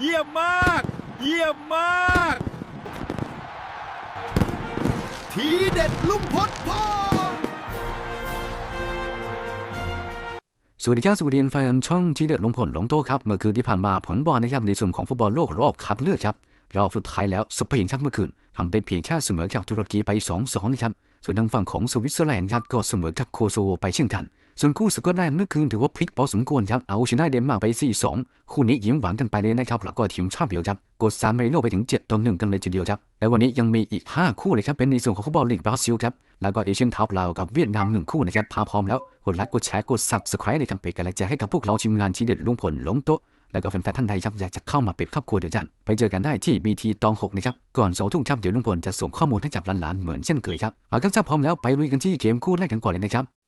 เยี่ยมมาก เยี่ยมมาก ทีเด็ดลุงพลพองสวัสดีครับสวัสดีแฟนช่องทีเด็ดลุงผลลงโต้ครับ เมื่อคืนที่ผ่านมาผลบอลนะครับในส่วนของฟุตบอลโลกรอบคัดเลือกครับรอบสุดท้ายแล้วสเปนครับเมื่อคืนทำได้เพียงแค่เสมอกับตุรกีไป2-2นะครับส่วนทางฝั่งของสวิตเซอร์แลนด์ครับก็เสมอกับโคโซโวไปเช่นกัน ส่วนคู่สกอตแลนด์เมื่อคืนถือว่าพลิกพอสมควรครับเอาชนะเดนมาร์กไป 4-2 คู่นี้ยิ้มหวานกันไปเลยนะครับแล้วก็ทีมชาติเบลครับกดซามาริโนไปถึง7ต่อ1กันเลยทีเดียวครับและวันนี้ยังมีอีก 5 คู่เลยครับเป็นในส่วนของฟุตบอลลีกบราซิลครับแล้วก็เอเชียนทัพลากับเวียดนามหนึ่งคู่นะครับพาพร้อมแล้วกดไลค์กดแชร์กด subscribe ในทางเพจกันและจะให้กับพวกเราทีมงานทีเด็ดลุงผลลงโต๊ะแล้วก็แฟนๆท่านใดครับอยากจะเข้ามาเป็นครอบครัวเดียวกันไปเจอกันได้ที่ BT ตอง6นะครับก่อนสองทุ่มครับเดี๋ยวลุงพลจะส่งข้อมูลให้กับหลานๆเหมือนเช่นเคยครับเอาครับถ้าพร้อมแล้วไปลุยกันที่เกมคู่แรกกันก่อนเลยนะครับ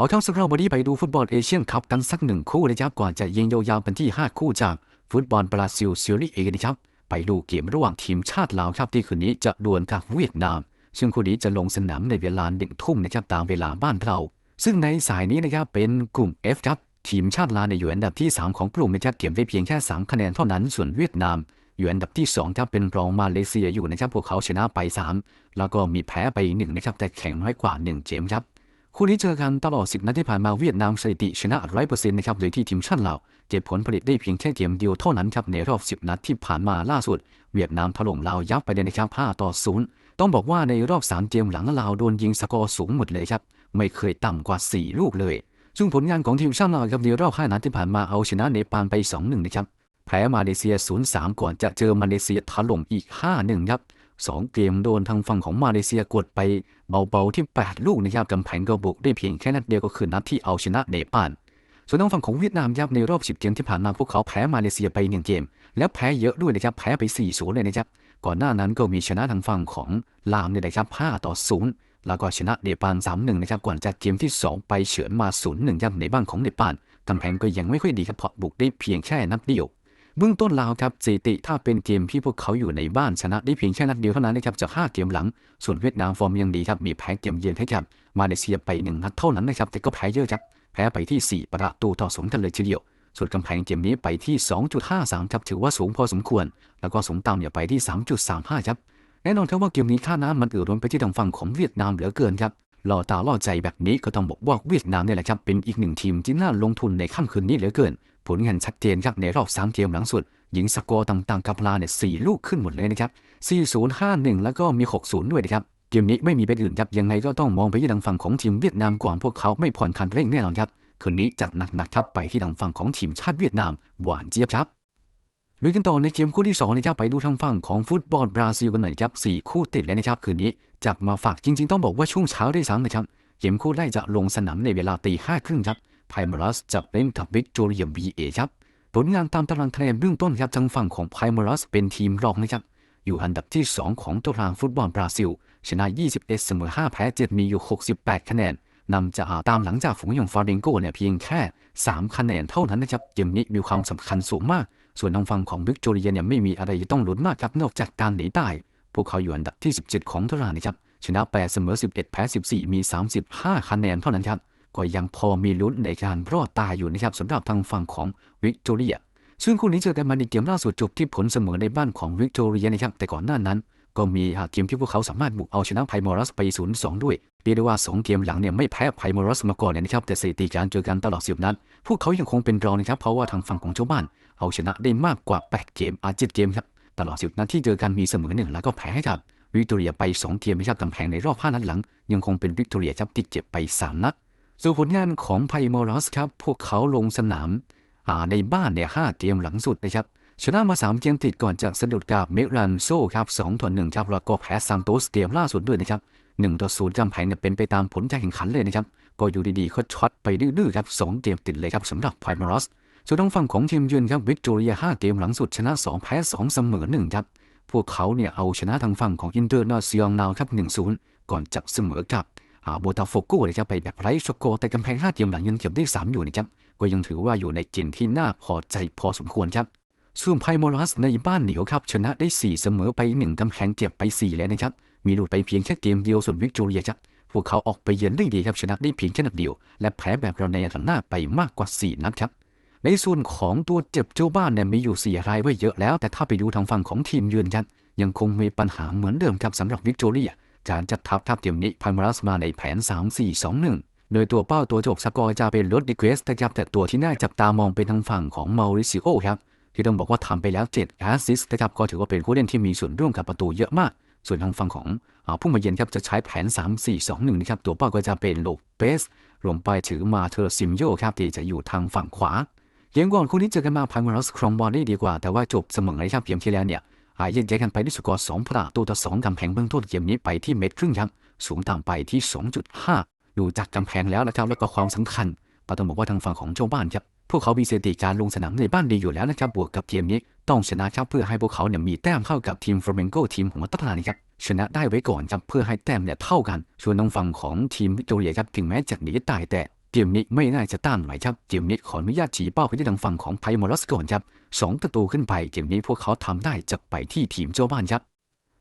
เอาครับสักคราววันนี้ไปดูฟุตบอลเอเชียนคัพกันสักหนึ่งคู่นะครับก่อนจะยิงยาวๆเป็นที่ 5 คู่จากฟุตบอลบราซิลซีรีส์เอนะครับไปดูเกมระหว่างทีมชาติลาวครับที่คืนนี้จะดวลกับเวียดนาม ซึ่งคู่นี้จะลงสนามในเวลาหนึ่งทุ่มนะครับตามเวลาบ้านเรา ซึ่งในสายนี้นะครับเป็นกลุ่ม F ครับทีมชาติลาวในอยู่อันดับที่ 3 ของกลุ่มนะครับเก็บได้เพียงแค่ 3 คะแนนเท่านั้นส่วนเวียดนามอยู่อันดับที่2ครับเป็นรองมาเลเซียอยู่นะครับพวกเขาชนะไป 3 แล้วก็มีแพ้ไป1นะครับแต่แข่งน้อยกว่า 1 เกมครับ คู่นี้เจอกันตลอด 10 นัดที่ผ่านมาเวียดนามสถิติชนะ100%นะครับโดยที่ทีมชาติลาวเก็บผลผลิตได้เพียงแค่เกมเดียวเท่านั้นครับในรอบ 10 นัดที่ผ่านมาล่าสุด เวียดนามถล่มลาวยับไปเลยนะครับ5ต่อ 0 ต้องบอกว่าในรอบ 3 เกมหลังลาวโดนยิงสกอร์สูงหมดเลยครับไม่เคยต่ำกว่า 4 ลูกเลย ซึ่งผลงานของทีมชาติลาวครับในรอบ5นัดที่ผ่านมาเอาชนะเนปาลไป 2-1 นะครับแพ้มาเลเซีย 0-3 ก่อนจะเจอมาเลเซียถล่มอีก 5-1 ครับ 2 เกมโดนทางฝั่งของมาเลเซียกดไปเบาๆที่ 8 ลูกนะครับกำแพงก็บุกได้เพียงแค่นัดเดียวก็คือนัดที่เอาชนะเนปาลส่วนทางฝั่งของเวียดนามครับในรอบ 10 เกมที่ผ่านมาพวกเขาแพ้มาเลเซียไป 1 เกม แล้วแพ้เยอะด้วยนะครับแพ้ไป4-0เลยนะครับก่อนหน้านั้นก็มีชนะทางฝั่งของลาวเนี่ยนะครับ5ต่อ 0 แล้วก็ชนะเนปาล3-1นะครับก่อนจะเกมที่ 2 ไปเฉือนมา0-1ครับในบ้านของเนปาลกำแพงก็ยังไม่ค่อยดีครับเพราะบุกได้เพียงแค่นัดเดียว เบื้องต้นลาวครับสถิติถ้าเป็นเกมที่พวกเขาอยู่ในบ้านชนะได้เพียงแค่นัดเดียวเท่านั้นนะครับจาก5เกมหลัง ส่วนเวียดนามฟอร์มยังดีครับมีแพ้เกมเยือนให้กับมาเลเซียไปหนึ่งนัดเท่านั้นนะครับแต่ก็แพ้เยอะครับแพ้ไปที่ 4 ประตูต่อศูนย์กันเลยทีเดียว ส่วนกำแพงเกมนี้ไปที่ 2.53ครับถือว่าสูงพอสมควร แล้วก็สูงต่ำเนี่ยไปที่ 3.35ครับแน่นอนครับว่าเกมนี้ค่าน้ำมันเอ่อล้นไปที่ทางฝั่งของเวียดนามเหลือเกินครับล่อตาล่อใจแบบนี้ก็ต้องบอกว่าเวียดนามเนี่ยแหละครับเป็นอีกหนึ่งทีมที่น่าลงทุนในค่ำคืนนี้เหลือเกิน ผลงานชัดเจนครับในรอบสามเกมหลังสุดยิงสกอร์ต่างๆกับลาเนี่ยสี่ลูกขึ้นหมดเลยนะครับ40 51 แล้วก็มี 60 ด้วยนะครับเกมนี้ไม่มีเป็นอื่นครับยังไงก็ต้องมองไปที่ทางฝั่งของทีมเวียดนามก่อนพวกเขาไม่ผ่อนคันเร่งแน่นอนครับคืนนี้จัดหนักๆครับไปที่ทางฝั่งของทีมชาติเวียดนามหวานเจี๊ยบครับลุยกันต่อในเกมคู่ที่2นะครับไปดูทางฝั่งของฟุตบอลบราซิลกันหน่อยครับสี่คู่ติดแล้วนะครับคืนนี้จับมาฝากจริง ๆ ต้องบอกว่าช่วงเช้าได้ซ้ำนะครับเกมคู่แรกจะลงสนามในเวลาตีห้าครึ่งครับ ไพมารัสจะเล่นกับวิกตอเรียบีเอครับ ผลงานตามตารางคะแนนเบื้องต้นครับทางฝั่งของไพมารัสเป็นทีมรองนะครับ อยู่อันดับที่ 2 ของตารางฟุตบอลบราซิล ชนะ 21 เสมอ 5 แพ้ 7 มีอยู่ 68 คะแนนนำจะตามหลังจากฝูงอย่างฟาเรนโกเนี่ยเพียงแค่ 3 คะแนนเท่านั้นนะครับเกมนี้มีความสำคัญสูงมาก ส่วนทางฝั่งของวิกตเรียเนี่ยไม่มีอะไรจะต้องลุ้นมากครับนอกจากการหนีตายพวกเขาอยู่อันดับที่ 17 ของตารางนะครับชนะ8เสมอ 11 แพ้ 14 มี 35 คะแนนเท่านั้นครับ ก็ยังพอมีลุ้นในการรอดตายอยู่นะครับสำหรับทางฝั่งของวิกตอเรีย ซึ่งคู่นี้เจอกันมาในเกมล่าสุดจบที่ผลเสมอในบ้านของวิกตอเรียนะครับแต่ก่อนหน้านั้น ก็มีเกมที่พวกเขาสามารถบุกเอาชนะไพมอรัสไป0-2ด้วยเรียกได้ว่า 2 เกมหลังเนี่ยไม่แพ้ไพมอรัสมาก่อนเลยนะครับแต่สถิติการเจอกันตลอด10นัดพวกเขายังคงเป็นรองนะครับเพราะว่าทางฝั่งของเจ้าบ้าน เอาชนะได้มากกว่า 8 เกมอา7เกมครับตลอด10นัดที่เจอกันมีเสมอหนึ่งแล้วก็แพ้ให้กับวิกตอเรียไป 2 เกมนะครับกำแพงในรอบ5นัดหลัง ยังคงเป็นวิกตอเรียครับที่เจ็บไป 3 นัด ส่วนผลงานของไพมอรัสครับ พวกเขาลงสนามาในบ้านเนี่ย5เกมหลังสุดนะครับชนะมา 3 เกมติดก่อนจากสะดุดกับเมรันโซครับ2ต่อ1ครับแล้วก็แพ้ซานโตสเกมล่าสุดด้วยนะครับ1ต่อ0กำแพงเนี่ยเป็นไปตามผลการแข่งขันเลยนะครับ ก็อยู่ดีๆก็ช็อตไปดื้อๆครับ2เกมติดเลยครับสำหรับไพมารัสส่วนทางฝั่งของทีมเยือนครับวิกตอเรีย 5 เกมหลังสุดชนะ 2 แพ้ 2 เสมอ1ครับพวกเขาเนี่ยเอาชนะทางฝั่งของอินเตอร์นาซิองนาวครับ1-0 ก่อนจะเสมอกับ โบตาโฟโกนะครับไปแบบไร้สกแต่กำแพง5เกมหลังยังเก็บได้3อยู่นะครับก็ยังถือว่าอยู่ในเกณฑ์ที่น่าพอใจพอสมควรครับส่วนไพโมรัสในบ้านเหนียวครับชนะได้ 4 เสมอไป 1กำแพงเจ็บไป 4 แล้วนะครับ มีหลุดไปเพียงแค่เกมเดียวส่วนวิกตอเรียครับพวกเขาออกไปเยือนได้ดีครับชนะได้เพียงแค่นัดเดียว และแพ้แบบเราในอันหน้าไปมากกว่า 4 นัดครับในส่วนของตัวเจ็บเจ้าบ้านเนี่ยมีอยู่สี่รายไว้เยอะแล้ว แต่ถ้าไปดูทางฝั่งของทีมเยือนยันยังคงมีปัญหาเหมือนเดิมครับสำหรับวิกตอเรีย การจัดทัพทัพเทียมนี้พายมารัสมาในแผน 3-4-2-1โดยตัวเป้าตัวจบสกอร์จะเป็นรถดิเกสนะครับแต่ตัวที่น่าจับตามองเป็นทางฝั่งของมาริซิโอครับที่ต้องบอกว่าทำไปแล้ว7แอสซิสต์นะครับก็ถือว่าเป็นผู้เล่นที่มีส่วนร่วมกับประตูเยอะมาก ส่วนทางฝั่งของผู้มาเยือนครับจะใช้แผน 3-4-2-1นะครับตัวเป้าก็จะเป็นโลเปสรวมไปถือมาเทอร์ซิมโยครับที่จะอยู่ทางฝั่งขวาเกมก่อนคู่นี้เจอกันมาพายมารัสครอมบอลได้ดีกว่า แต่ว่าจบเสมอนะครับเกมที่แล้วเนี่ย หายแยกกันไปด้วยสกอร์2ประตูต่อ2กำแพงเบื้องต้นเกมนี้ไปที่เม็ดครึ่งครับสูงต่ำไปที่ 2.5 ดูจากกำแพงแล้วนะครับแล้วก็ความสำคัญปาต้องบอกว่าทางฝั่งของเจ้าบ้านครับพวกเขามีสถิติการลงสนามในบ้านดีอยู่แล้วนะครับบวกกับเกมนี้ต้องชนะครับเพื่อให้พวกเขาเนี่ยมีแต้มเท่ากับทีมฟลาเมนโกทีมของมัตตานีครับชนะได้ไว้ก่อนครับเพื่อให้แต้มเนี่ยเท่ากันส่วนทางฝั่งของทีมวิกตอเรียครับถึงแม้จะหนีตายแต่เกมนี้ไม่น่าจะต้านไหวครับเกมนี้ขออนุญาตชี้เป้าไปที่ทางฝั่งของไพมอรัสก่อนครับ สองประตูขึ้นไปเกมนี้พวกเขาทำได้จะไปที่ทีมเจ้าบ้านครับ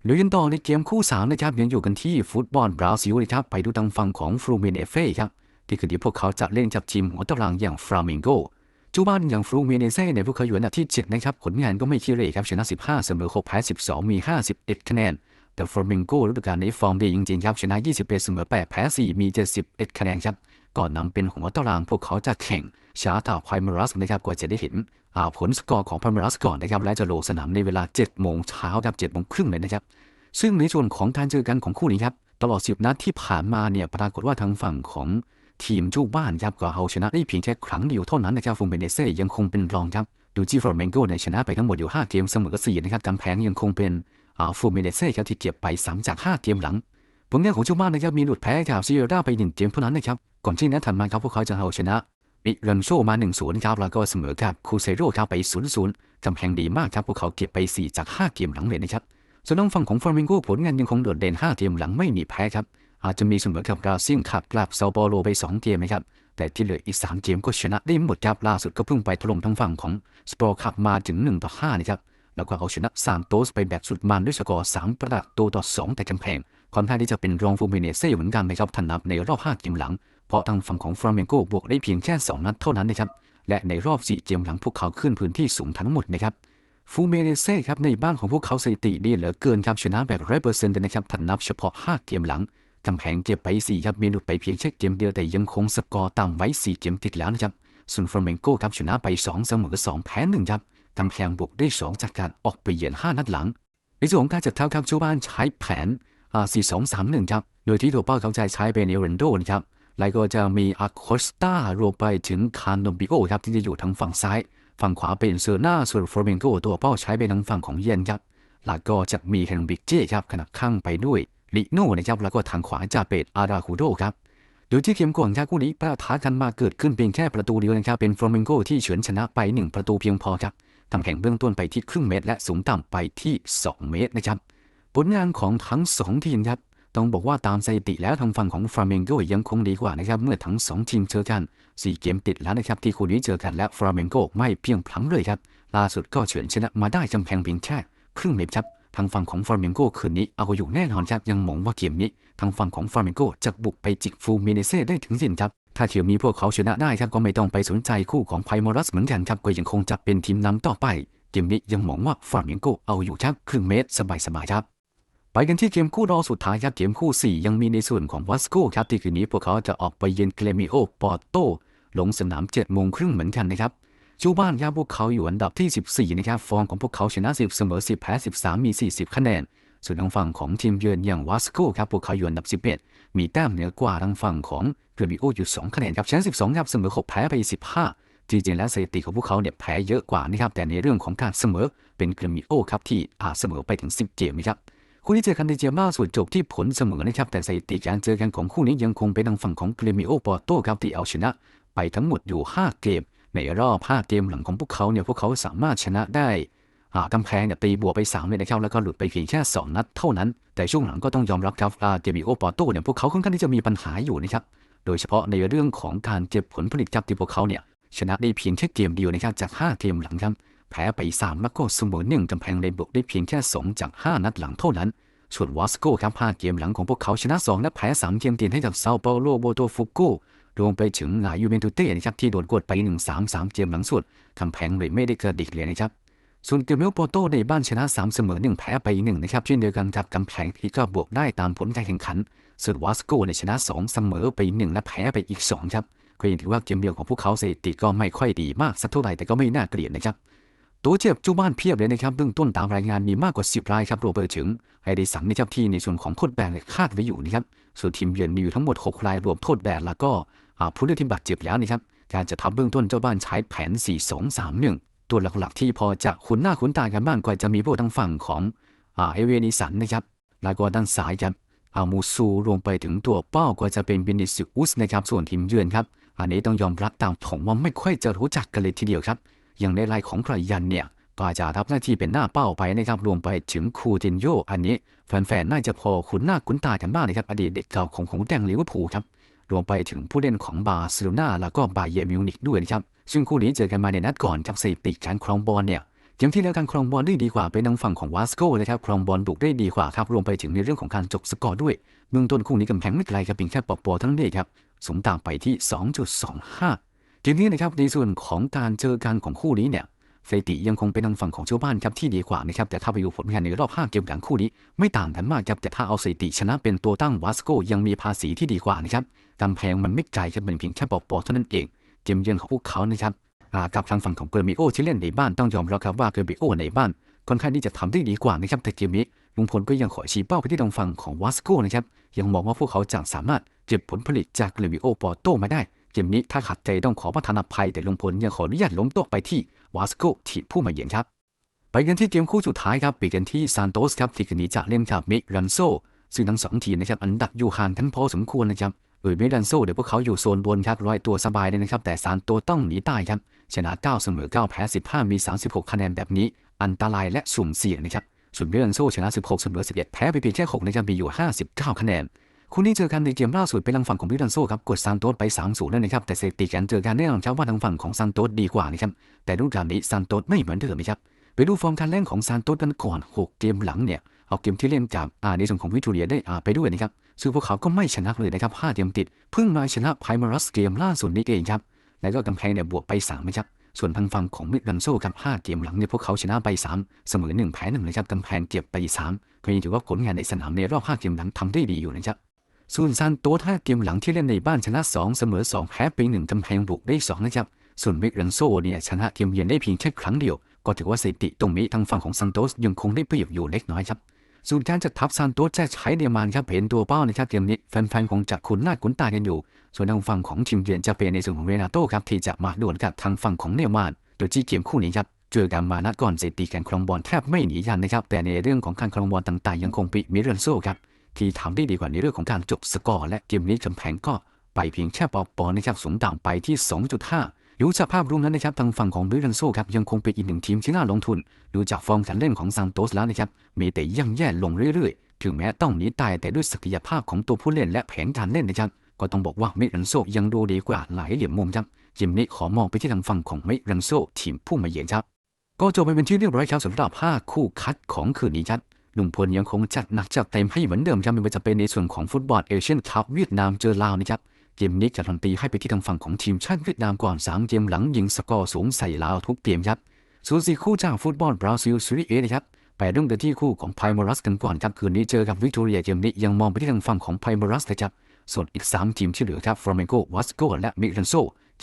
ลุยกันต่อในเกมคู่สามนะครับยังอยู่กันที่ฟุตบอลบราซิลนะครับไปดูทางฝั่งของฟลูเมเนเฟ่ครับที่คือที่พวกเขาจะเล่นกับทีมหัวตารางอย่างฟลามิงโกจูบ้านอย่างฟลูเมเนเซ่เนี่ยพวกเขาอยู่อันดับที่ 7 นะครับผลงานก็ไม่ขี้เร่ครับชนะ 15 เสมอ6แพ้ 12 มี 51 คะแนน แต่ฟลามิงโกฤดูกาลนี้ฟอร์มดีจริงๆครับชนะ 21 เสมอ8แพ้ 4 มี 71 คะแนนครับ ก่อนนำเป็นหัวตารางพวกเขาจะแข่งช้าต่อไพมารัสนะครับกว่าจะได้เห็นอ่าผลสกอร์ของไพมารัสก่อนนะครับและจะลงสนามในเวลา7โมงเช้าครับ7โมงครึ่งเลยนะครับ ซึ่งในส่วนของการเจอกันของคู่นี้ครับตลอด 10 นัดที่ผ่านมาเนี่ยปรากฏว่าทางฝั่งของทีมเจู้บ้านครับก็เอาชนะได้เพียงแค่ครั้งเดียวเท่านั้นนะครับฟูเมเนเซ่ยังคงเป็นรองครับดูจีฟอร์เมนโกในชนะไปทั้งหมดอยู่ 5 เกมเสมอ4นะครับกำแพงยังคงเป็นอาฟูเมเนเซ่ครับที่เก็บไป3จาก 5 เกมหลังผลงานของเจ้าบ้านนะครับมีหลุดแพ้จากซิเอร่าไป 1 เกมเท่านั้นนะครับ ก่อนที่นัดถัดมาครับพวกเขาจะเอาชนะมิรันโชมา1-0ครับแล้วก็เสมอกับคูเซโร่ครับไป0-0กำแพงดีมากครับพวกเขาเก็บไป 4 จาก 5 เกมหลังเลยนะครับส่วนทางฝั่งของฟลามิงโกผลงานยังคงโดดเด่น 5 เกมหลังไม่มีแพ้ครับอาจจะมีเสมอกับบราซิลขับกลับเซาเปโลไป 2 เกมนะครับแต่ที่เหลืออีก 3 เกมก็ชนะได้หมดครับล่าสุดก็เพิ่งไปถล่มทางฝั่งของสปอร์ขับมาถึง1ต่อ5นะครับแล้วก็เอาชนะซานโตสไปแบบสุดมันด้วยสกอร์3ประตูต่อ2แต่กำแพงค่อนข้าที่จะเป็นรองฟูมิเนเซ่เหมือนกันนะครับถ้านับในรอบ5เกมหลัง เพราะทางฝั่งของฟลามิงโกบวกได้เพียงแค่ 2 นัดเท่านั้นนะครับและในรอบ4เกมหลังพวกเขาขึ้นพื้นที่สูงทั้งหมดนะครับฟูเมเนเซ่ครับในบ้านของพวกเขาสถิติดีเหลือเกินครับชนะแบบร้อยเปอร์เซ็นต์นะครับถัดนับเฉพาะ 5 เกมหลังกำแพงเก็บไป 4 ครับมีหลุดไปเพียงแค่เกมเดียวแต่ยังคงสกอร์ต่ำไว้ 4 เกมติดแล้วนะครับส่วนฟลาเมนโกครับชนะไป 2 เสมอ 2 แพ้ 1 ครับกำแพงบวกได้ 2 จากการออกไปเยือน 5 นัดหลัง ในส่วนของการจัดทัพครับชาวบ้านใช้แผนอ่า4 2 3 1 ครับ โดยที่ตัวเป้าเขาใจใช้เป็นเอเรนโดนะครับ แล้วก็จะมีอาโคสตารวมไปถึงคานโนบิโอครับที่จะอยู่ทางฝั่งซ้าย ฝั่งขวาเป็นเซอร์นาส่วนฟลอเมนโกตัวเป้าใช้เป็นทางฝั่งของเยนครับแล้วก็จะมีเฮนบิกเจครับขณะข้างไปด้วยลิโน่นะครับแล้วก็ทางขวาจะเป็นอาราคูโดครับโดยที่เกมก่อนครับคู่นี้ประทะกันมาเกิดขึ้นเพียงแค่ประตูเดียวนะครับเป็นฟลอเมนโกที่เฉือนชนะไป 1 ประตูเพียงพอครับทำแข่งเบื้องต้นไปที่ครึ่งเมตร และสูงต่ำไปที่ 2 เมตรนะครับผลงานของทั้ง 2 ทีมครับ ต้องบอกว่าตามสถิติแล้วทางฝั่งของฟลาเมงโกยังคงดีกว่านะครับ เมื่อทั้ง 2 ทีมเจอกัน4เกมติดแล้วนะครับ ที่คู่นี้เจอกันและฟลาเมงโกไม่เพียงพลั้งเลยครับ ล่าสุดก็เฉือนชนะมาได้จำแพงเพียงแค่ครึ่งเมตรครับทางฝั่งของฟลาเมงโกคืนนี้เอาอยู่แน่นอนครับยังมองว่าเกมนี้ ทางฝั่งของฟลาเมงโกจะบุกไปจิกฟูมิเนเซ่ได้ถึงสิ้นครับถ้าเทียวมีพวกเขาชนะได้ครับก็ไม่ต้องไปสนใจคู่ของไพมอรัสเหมือนกันครับก็ยังคงจะเป็นทีมนำต่อไปเกมนี้ยังมองว่าฟลาเมงโกเอาอยู่ครับครึ่งเมตรสบายๆครับ ไปกันที่เกมคู่รองสุดท้ายครับเกมคู่ 4 ยังมีในส่วนของวัสโกครับที่คืนนี้พวกเขาจะออกไปเยือนเกรมิโอปอร์โตลงสนาม7โมงครึ่งเหมือนกันนะครับจูบ้านครับพวกเขาอยู่อันดับที่ 14 นะครับฟอร์มของพวกเขาชนะ 10 เสมอ 10 แพ้ 13 มี 40 คะแนน ส่วนทางฝั่งของทีมเยือนอย่างวัสโกครับพวกเขาอยู่อันดับ 11 มีแต้มเหนือกว่าทางฝั่งของเกรมิโออยู่ 2 คะแนนครับชนะ 12 ครับเสมอ 6 แพ้ไป 15 จริงๆแล้วสถิติของพวกเขาเนี่ยแพ้เยอะกว่านะครับแต่ในเรื่องของการเสมอเป็นเกรมิโอครับที่อาเสมอไปถึง 10 เกมนะครับ คู่ที่เจอกันในเกมล่าสุดจบที่ผลเสมอนะครับแต่สถิติการเจอกันของคู่นี้ยังคงเป็นทางฝั่งของเกรมิโอปอร์โตครับที่เอาชนะ ไปทั้งหมดอยู่ 5 เกม ในรอบ 5 เกมหลังของพวกเขาเนี่ยพวกเขาสามารถชนะได้อ่ากำแพงเนี่ยตีบวกไป3เลยนะครับแล้วก็หลุดไปเพียงแค่ 2 นัดเท่านั้น แต่ช่วงหลังก็ต้องยอมรับครับเกรมิโอปอร์โตเนี่ยพวกเขาค่อนข้างที่จะมีปัญหาอยู่นะครับโดยเฉพาะในเรื่องของการเก็บผลผลิตครับที่พวกเขาเนี่ยชนะได้เพียงแค่เกมเดียวนะครับจาก 5 เกมหลังครับ แพ้ไป3แล้วก็เสมอหนึ่งกำแพงเลยบวกได้เพียงแค่2จาก5นัดหลังเท่านั้นส่วนวอสโกครับ5เกมหลังของพวกเขาชนะ2และแพ้3เกมติดให้กับเซาเปาโลโบโตฟุโกรวมไปถึงยูเวนตุสเต้นะครับที่โดนกดไป1-3-3เกมหลังสุดคำแพงเลยไม่ได้กระดิกเลยนะครับส่วนเกมเมลโปโตในบ้านชนะ 3 เสมอ 1 แพ้ไป 1 นะครับเช่นเดียวกันกับกำแพงที่ก็บวกได้ตามผลการแข่งขันส่วนวาสโกในชนะ 2 เสมอไป 1 และแพ้ไปอีก 2 ครับก็ยังถือว่าเกมเดียวของพวกเขาสถิติก็ไม่ค่อยดีมากสักเท่าไหร่แต่ก็ไม่น่าเกลียดนะครับ ตัวเจ็บจูบ้านเพียบเลยนะครับเบื้องต้นตามรายงานมีมากกว่า 10รายครับรวมไปถึงไอเดสันนะครับที่ในส่วนของโทษแบนคาดไว้อยู่นะครับส่วนทีมเยือนมีอยู่ทั้งหมด 6 รายรวมโทษแบนแล้วก็ผู้เล่นที่บาดเจ็บแล้วนะครับการจะทำเบื้องต้นเจ้าบ้านใช้แผน 4-2-3-1 ตัวหลักๆที่พอจะคุ้นหน้าคุ้นตากันบ้างก็จะมีพวกทางฝั่งของอ่าเอเวนิสันนะครับแล้วก็ด้านซ้ายครับอามูซูรวมไปถึงตัวเป้าก็จะเป็นบินิซิอุสนะครับส่วนทีมเยือนครับอันนี้ต้องยอมรับตามผมว่าไม่ค่อยจะรู้จักกันเลยทีเดียวครับ อย่างในรายของใครยันเนี่ยก็อาจะรับหน้าที่เป็นหน้าเป้าไปนะครับรวมไปถึงคูตินโยอันนี้แฟนๆน่าจะพอคุ้นหน้าคุ้นตากันบ้างนะครับอดีตเด็กเก่าของของแดงลิเวอร์พูลครับรวมไปถึงผู้เล่นของบาร์เซโลนาแล้วก็บาเยร์มิวนิกด้วยนะครับซึ่งคู่นี้เจอกันมาในนัดก่อนจากสถิติการครองบอลเนี่ยอย่างที่แล้วการครองบอลได้ดีกว่าเป็นทางฝั่งของวาสโกนะครับครองบอลบุกได้ดีกว่าครับรวมไปถึงในเรื่องของการจบสกอร์ด้วยเบื้องต้นคู่นี้กำแพงไม่ไกลครับเพียงแค่ปอกปอทั้งนี้ครับสูงตามไปที่ 2.25 ทีนี้นะครับในส่วนของการเจอกันของคู่นี้เนี่ยสถิติยังคงเป็นทางฝั่งของเจ้าบ้านครับที่ดีกว่านะครับแต่ถ้าไปดูผลงานในรอบ 5 เกมหลังคู่นี้ ไม่ต่างกันมากครับแต่ถ้าเอาสถิติชนะเป็นตัวตั้งวาสโกยังมีภาษีที่ดีกว่านะครับกำแพงมันไม่ไกลครับเป็นเพียงแค่ปอกปอเท่านั้นเอง เกมเยือนของพวกเขานะครับอ่ากับทางฝั่งของเกอร์มิโอที่เล่นในบ้านต้องยอมรับครับว่าเกอร์มิโอในบ้านค่อนข้างที่จะทำได้ดีกว่านะครับแต่เกมนี้ลุงพลก็ยังขอชี้เป้าไปที่ทางฝั่งของวาสโกนะครับยังมองว่าพวกเขาจะสามารถเก็บผลผลิตจากเกอร์มิโอปอโตมาได้ เกมนี้ถ้าขัดใจต้องขอประทานอภัย แต่ลุงพลยังขออนุญาตล้มต๊ะไปที่วาสโกทีมผู้มาเยือนครับ ไปกันที่เกมคู่สุดท้ายครับไปกันที่ซานโตสครับที่คืนนี้จะเล่นกับมิรันโซซึ่งทั้งสองทีมนะครับอันดับอยู่ห่างกันพอสมควรนะครับเอ่ยมิรันโซเดี๋ยวพวกเขาอยู่โซนบนครับร้อยตัวสบายเลยนะครับ แต่ซานโตต้องหนีตายครับชนะ 9 เสมอ 9 แพ้ 15 มี 36 คะแนนแบบนี้ อันตรายและสุ่มเสี่ยงนะครับส่วนมิรันโซชนะ 16 เสมอ 11 แพ้ไปเพียงแค่6นะครับมีอยู่ 59 คะแนน คู่นี้เจอกันในเกมล่าสุดเป็นทางฝั่งของมิรันโซครับกดซานโตสไป3-0แล้วนะครับแต่สถิติการเจอกันแน่นอนครับว่าทางฝั่งของซานโตสดีกว่านะครับแต่ดูกาลนี้ซานโตสไม่เหมือนเดิมนะครับไปดูฟอร์มการเล่นของซานโตสกันก่อน 6 เกมหลังเนี่ยเอาเกมที่เล่นกับอ่าในส่วนของวิทูเรียได้อ่าไปด้วยนะครับซึ่งพวกเขาก็ไม่ชนะเลยนะครับ5เกมติดเพิ่งมาชนะไพมารัสเกมล่าสุดนี้เองครับแล้วก็กำแพงเนี่ยบวกไป3นะครับส่วนทางฝั่งของมิดรันโซครับ5เกมหลังเนี่ยพวกเขาชนะไป 3 เสมอ1แพ้1นะครับกำแพงเก็บไป3ก็ยังถือว่าผลงานในสนามในรอบ5เกมหลังทำได้ดีอยู่นะครับ ส่วนซานโตส5เกมหลังที่เล่นในบ้านชนะ 2 เสมอ 2 แพ้ไป1กำแพงบุกได้ 2 นะครับ ส่วนมิดรันโซเนี่ยชนะเกมเยือนได้เพียงแค่ครั้งเดียว ก็ถือว่าสถิติตรงนี้ทางฝั่งของซานโตสยังคงได้เปรียบอยู่เล็กน้อยครับส่วนการจัดทัพซานโตสจะใช้เดยมานครับเห็นตัวเป้าในะครับเกมนี้แฟนๆคงจะคุ้นหน้าคุ้นตากันอยู่ ส่วนทางฝั่งของทีมเยือนจะเป็นในส่วนของเรนาโต้ครับที่จะมาดวลกับทางฝั่งของเนย์มาร์โดยที่เกมคู่นี้ครับเจอกันมานัดก่อนสถิติการครองบอลแทบไม่หนีกันนะครับแต่ในเรื่องของการครองบอลต่างๆ ยังคงปีมิเรนโซครับ ที่ทำได้ดีกว่าในเรื่องของการจบสกอร์และเกมนี้กำแพงก็ไปเพียงแค่ปอปอนะครับสูงต่ำไปที่ 2.5ดูจากภาพรวมนั้นนะครับทางฝั่งของบิรันโซครับยังคงเป็นอีกหนึ่งทีมที่น่าลงทุน ดูจากฟอร์มการเล่นของซานโตสแล้วนะครับมีแต่ย่ำแย่ลงเรื่อยๆ ถึงแม้ต้องหนีตายแต่ด้วยศักยภาพของตัวผู้เล่นและแผนการเล่นนะครับก็ต้องบอกว่ามิรันโซยังดูดีกว่าหลายเหลี่ยมมุมครับเกมนี้ขอมองไปที่ทางฝั่งของมิรันโซทีมผู้มาเยือนครับก็จบไปเป็นที่เรียบร้อยครับสำหรับ 5 คู่คัดของคืนนี้ครับ นุ่มพลยังคงจัดหนักจัดเต็มให้เหมือนเดิมครับไม่ว่าจะเป็นในส่วนของฟุตบอลเอเชียนคัพเวียดนามเจอลาวนะครับเกมนี้จะทันตีให้ไปที่ทางฝั่งของทีมชาติเวียดนามก่อน 3 เกมหลังยิงสกอร์สูงใส่ลาวทุกเกมครับส่วนสี่คู่จากฟุตบอลบราซิลซีรีส์เอนะครับไปเรื่องเดินที่คู่ของไพมอรัสกันก่อนครับคืนนี้เจอกับวิกตอเรียเกมนี้ยังมองไปที่ทางฝั่งของไพมอรัสนะครับส่วนอีก 3 ทีมที่เหลือครับฟลาเมโกวัสโกและมิรันโซ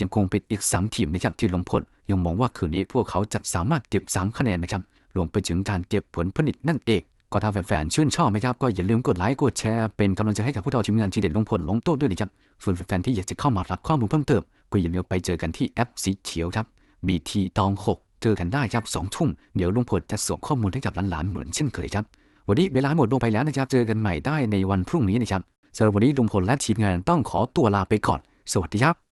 ยังคงเป็นอีก 3 ทีมนะครับที่ลงผลยังมองว่าคืนนี้พวกเขาจะสามารถเก็บ 3 คะแนนนะครับรวมไปถึงการเก็บผลผลิตนั่นเอง ก็ถ้าแฟนๆชื่นชอบไหมครับ ก็อย่าลืมกดไลค์กดแชร์เป็นกำลังใจให้กับพวกเราทีมงานทีเด็ดลงผลลงโต้ด้วยนะครับส่วนแฟนๆที่อยากจะเข้ามารับข้อมูลเพิ่มเติมก็อย่าลืมไปเจอกันที่แอปสีเขียวครับ BT ตอง6เจอกันได้ครับ2ทุ่มเดี๋ยวลุงพลจะส่งข้อมูลให้กับหลานๆเหมือนเช่นเคยครับวันนี้เวลาหมดลงไปแล้วนะครับเจอกันใหม่ได้ในวันพรุ่งนี้นะครับสำหรับวันนี้ลุงพลและทีมงานต้องขอตัวลาไปก่อน สวัสดีครับ